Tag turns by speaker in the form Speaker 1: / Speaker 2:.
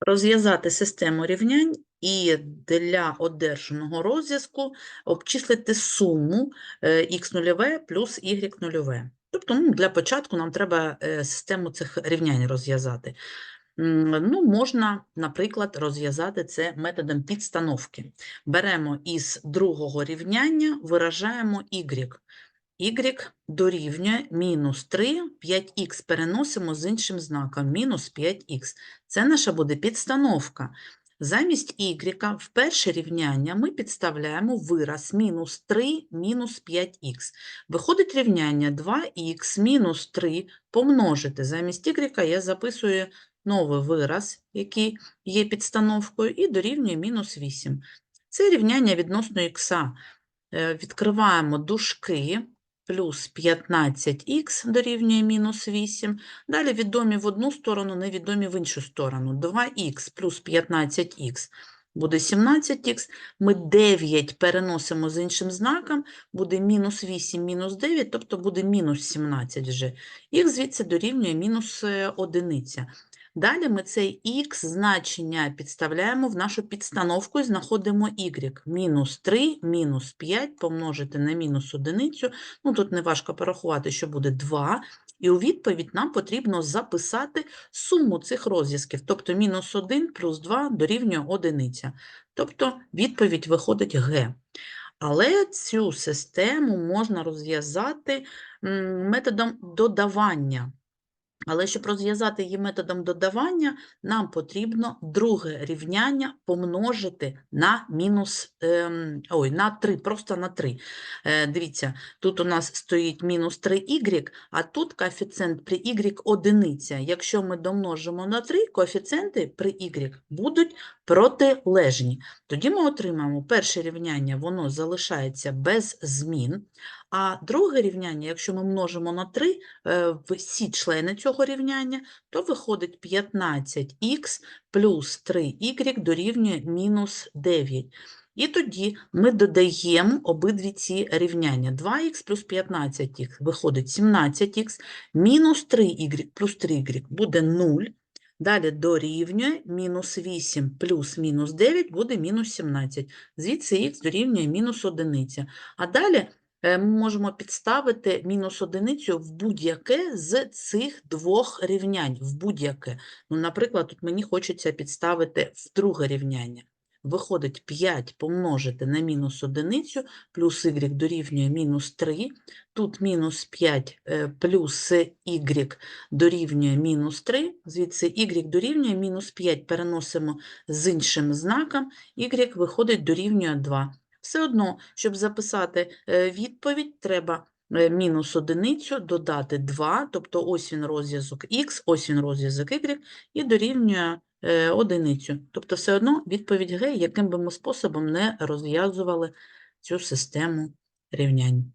Speaker 1: розв'язати систему рівнянь і для одержаного розв'язку обчислити суму х0 плюс y0. Тобто, ну, для початку нам треба е, систему цих рівнянь розв'язати. Ну, можна, наприклад, розв'язати це методом підстановки. Беремо із другого рівняння, виражаємо y. y дорівнює мінус 3, 5х переносимо з іншим знаком, мінус 5х. Це наша буде підстановка. Замість y в перше рівняння ми підставляємо вираз мінус 3 мінус 5х. Виходить рівняння 2х мінус 3 помножити. Замість y я записую новий вираз, який є підстановкою, і дорівнює мінус 8. Це рівняння відносно х. Відкриваємо дужки, плюс 15х дорівнює мінус 8. Далі відомі в одну сторону, невідомі в іншу сторону. 2х плюс 15х буде 17х. Ми 9 переносимо з іншим знаком, буде мінус 8, мінус 9, тобто буде мінус 17 вже. Х звідси дорівнює мінус е, одиниця. Далі ми цей х значення підставляємо в нашу підстановку і знаходимо y. Мінус 3, мінус 5 помножити на мінус одиницю. Ну, тут не важко порахувати, що буде 2. І у відповідь нам потрібно записати суму цих розв'язків. Тобто мінус 1 плюс 2 дорівнює одиниця. Тобто відповідь виходить Г. Але цю систему можна розв'язати методом додавання. Але щоб розв'язати її методом додавання, нам потрібно друге рівняння помножити на мінус, ем, ой, на 3, просто на 3. Е, дивіться, тут у нас стоїть мінус 3y, а тут коефіцієнт при y одиниця. Якщо ми домножимо на 3, коефіцієнти при y будуть протилежні. Тоді ми отримаємо перше рівняння, воно залишається без змін, а друге рівняння, якщо ми множимо на 3 е, всі члени цього рівняння, то виходить 15х плюс 3y дорівнює мінус 9. І тоді ми додаємо обидві ці рівняння. 2х плюс 15х виходить 17х, мінус 3y плюс 3y буде 0. Далі дорівнює мінус 8 плюс мінус 9 буде мінус 17. Звідси х дорівнює мінус 1. А далі ми можемо підставити мінус одиницю в будь-яке з цих двох рівнянь. В будь-яке. Ну, наприклад, тут мені хочеться підставити в друге рівняння. Виходить 5 помножити на мінус одиницю, плюс y дорівнює мінус 3. Тут мінус 5 е, плюс y дорівнює мінус 3. Звідси y дорівнює мінус 5 переносимо з іншим знаком, y виходить дорівнює 2. Все одно, щоб записати е, відповідь, треба е, мінус одиницю додати 2, тобто ось він розв'язок х, ось він розв'язок y, і дорівнює е, одиницю. Тобто все одно відповідь Г, яким би ми способом не розв'язували цю систему рівнянь.